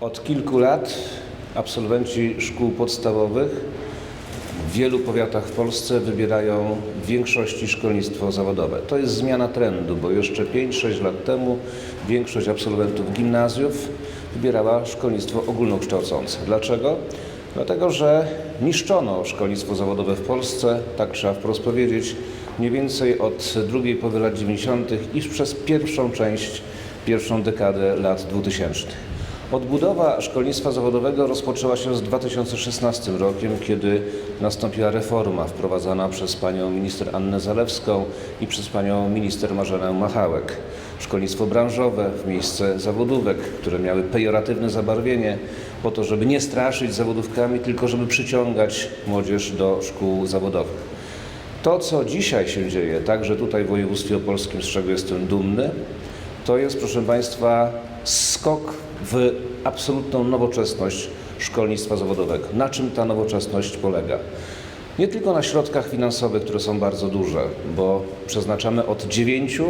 Od kilku lat absolwenci szkół podstawowych w wielu powiatach w Polsce wybierają w większości szkolnictwo zawodowe. To jest zmiana trendu, bo jeszcze 5-6 lat temu większość absolwentów gimnazjów wybierała szkolnictwo ogólnokształcące. Dlaczego? Dlatego, że niszczono szkolnictwo zawodowe w Polsce, tak trzeba wprost powiedzieć, mniej więcej od drugiej połowy lat 90. i przez pierwszą część, pierwszą dekadę lat 2000. Odbudowa szkolnictwa zawodowego rozpoczęła się z 2016 rokiem, kiedy nastąpiła reforma wprowadzana przez panią minister Annę Zalewską i przez panią minister Marzenę Machałek. Szkolnictwo branżowe w miejsce zawodówek, które miały pejoratywne zabarwienie, po to, żeby nie straszyć zawodówkami, tylko żeby przyciągać młodzież do szkół zawodowych. To, co dzisiaj się dzieje, także tutaj w województwie opolskim, z czego jestem dumny, to jest, proszę Państwa, skok w absolutną nowoczesność szkolnictwa zawodowego. Na czym ta nowoczesność polega? Nie tylko na środkach finansowych, które są bardzo duże, bo przeznaczamy od 9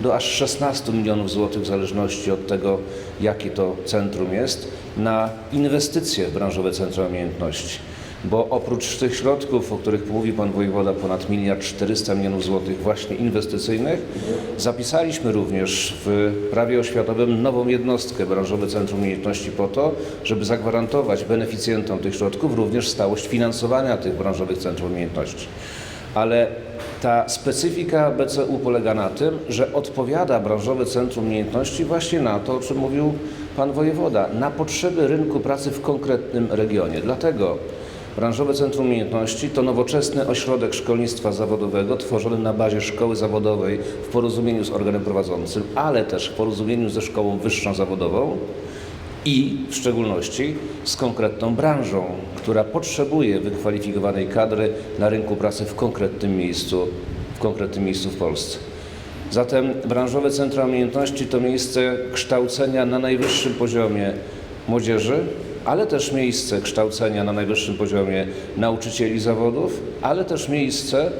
do aż 16 milionów złotych w zależności od tego, jakie to centrum jest, na inwestycje w branżowe centra umiejętności bo oprócz tych środków, o których mówi Pan Wojewoda, ponad miliard 400 milionów złotych właśnie inwestycyjnych, zapisaliśmy również w prawie oświatowym nową jednostkę Branżowe Centrum Umiejętności po to, żeby zagwarantować beneficjentom tych środków również stałość finansowania tych branżowych centrum umiejętności. Ale ta specyfika BCU polega na tym, że odpowiada Branżowe Centrum Umiejętności właśnie na to, o czym mówił Pan Wojewoda, na potrzeby rynku pracy w konkretnym regionie. Dlatego Branżowe Centrum Umiejętności to nowoczesny ośrodek szkolnictwa zawodowego tworzony na bazie szkoły zawodowej w porozumieniu z organem prowadzącym, ale też w porozumieniu ze szkołą wyższą zawodową i w szczególności z konkretną branżą, która potrzebuje wykwalifikowanej kadry na rynku pracy w konkretnym miejscu, w konkretnym miejscu w Polsce. Zatem branżowe centra umiejętności to miejsce kształcenia na najwyższym poziomie młodzieży, ale też miejsce kształcenia na najwyższym poziomie nauczycieli zawodów, ale też miejsce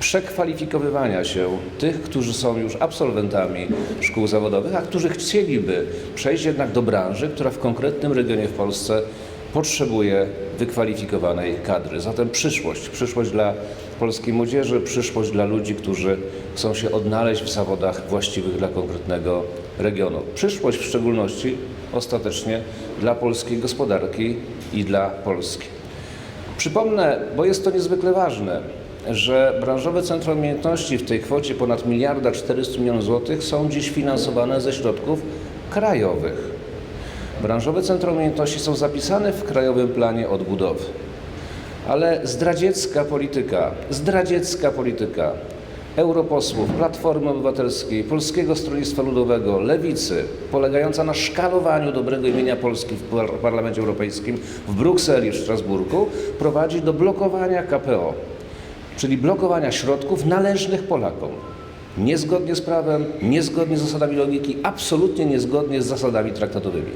przekwalifikowywania się tych, którzy są już absolwentami szkół zawodowych, a którzy chcieliby przejść jednak do branży, która w konkretnym regionie w Polsce potrzebuje wykwalifikowanej kadry. Zatem przyszłość, przyszłość dla polskiej młodzieży, przyszłość dla ludzi, którzy chcą się odnaleźć w zawodach właściwych dla konkretnego regionu. Przyszłość w szczególności ostatecznie dla polskiej gospodarki i dla Polski. Przypomnę, bo jest to niezwykle ważne, że branżowe centra umiejętności w tej kwocie ponad miliarda 400 milionów złotych są dziś finansowane ze środków krajowych. Branżowe centra umiejętności są zapisane w Krajowym Planie Odbudowy. Ale zdradziecka polityka, zdradziecka polityka europosłów, Platformy Obywatelskiej, Polskiego Stronnictwa Ludowego, Lewicy, polegająca na szkalowaniu dobrego imienia Polski w par- Parlamencie Europejskim, w Brukseli, w Strasburgu, prowadzi do blokowania KPO, czyli blokowania środków należnych Polakom. Niezgodnie z prawem, niezgodnie z zasadami logiki, absolutnie niezgodnie z zasadami traktatowymi.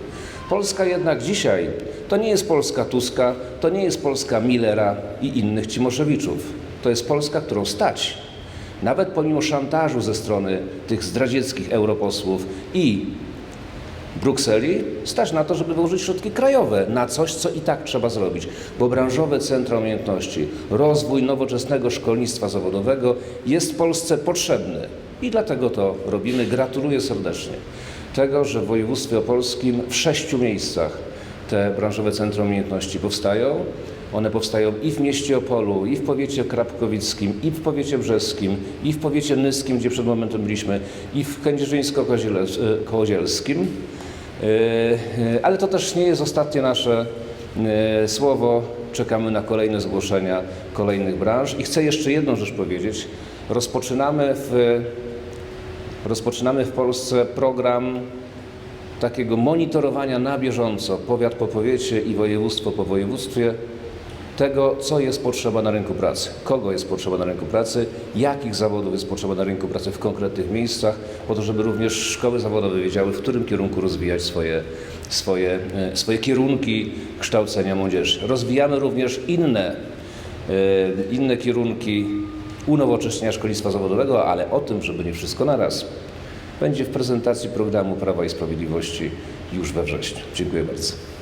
Polska jednak dzisiaj to nie jest Polska Tuska, to nie jest Polska Millera i innych Cimoszewiczów. To jest Polska, którą stać nawet pomimo szantażu ze strony tych zdradzieckich europosłów i Brukseli, stać na to, żeby wyłożyć środki krajowe na coś, co i tak trzeba zrobić. Bo branżowe centra umiejętności, rozwój nowoczesnego szkolnictwa zawodowego jest Polsce potrzebny. I dlatego to robimy. Gratuluję serdecznie tego, że w województwie opolskim w sześciu miejscach te branżowe centra umiejętności powstają. One powstają i w mieście Opolu, i w powiecie krapkowickim, i w powiecie brzeskim, i w powiecie nyskim, gdzie przed momentem byliśmy, i w kędzierzyńsko-kołodzielskim. Yy, yy, Ale to też nie jest ostatnie nasze yy, słowo. Czekamy na kolejne zgłoszenia kolejnych branż. I chcę jeszcze jedną rzecz powiedzieć. Rozpoczynamy w, rozpoczynamy w Polsce program takiego monitorowania na bieżąco, powiat po powiecie i województwo po województwie, tego, co jest potrzeba na rynku pracy, kogo jest potrzeba na rynku pracy, jakich zawodów jest potrzeba na rynku pracy w konkretnych miejscach, po to, żeby również szkoły zawodowe wiedziały, w którym kierunku rozwijać swoje, swoje, e, swoje kierunki kształcenia młodzieży. Rozwijamy również inne, e, inne kierunki unowocześnienia szkolnictwa zawodowego, ale o tym, żeby nie wszystko naraz, będzie w prezentacji programu Prawa i Sprawiedliwości już we wrześniu. Dziękuję bardzo.